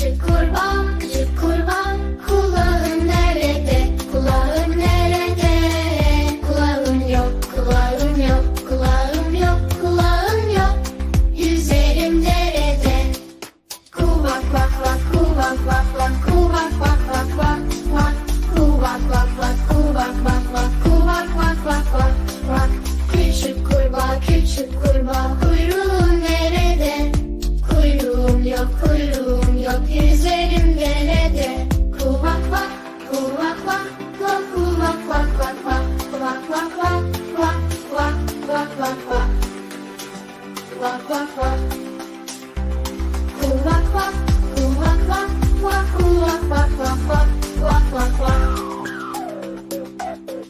Işık kurban Kulak bak.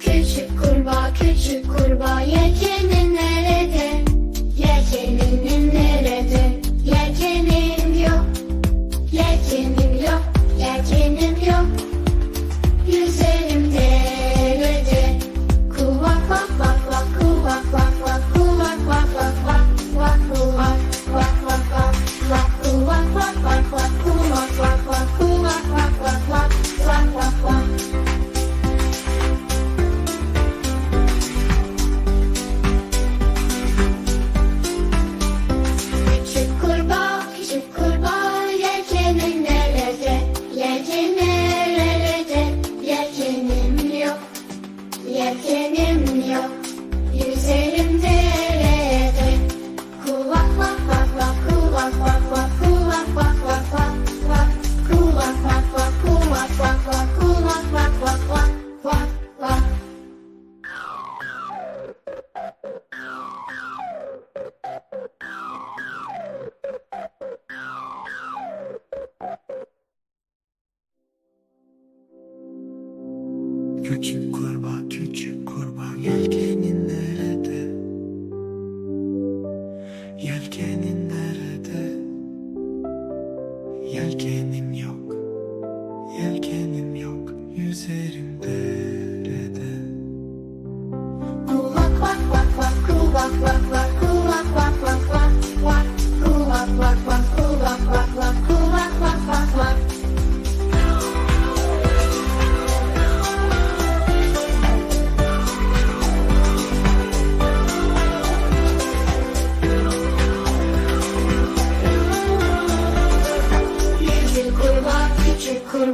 Küçük kurbağa küçük kurbağa yekene Yelkenim yok, yüzelim Küçük kurbağa, küçük kurbağa Yelkenin nerede? Yelkenin nerede? Yelkenin yok Yelkenin yok Yüzerim derede Kulak bak bak bak kulak bak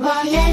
Yeah.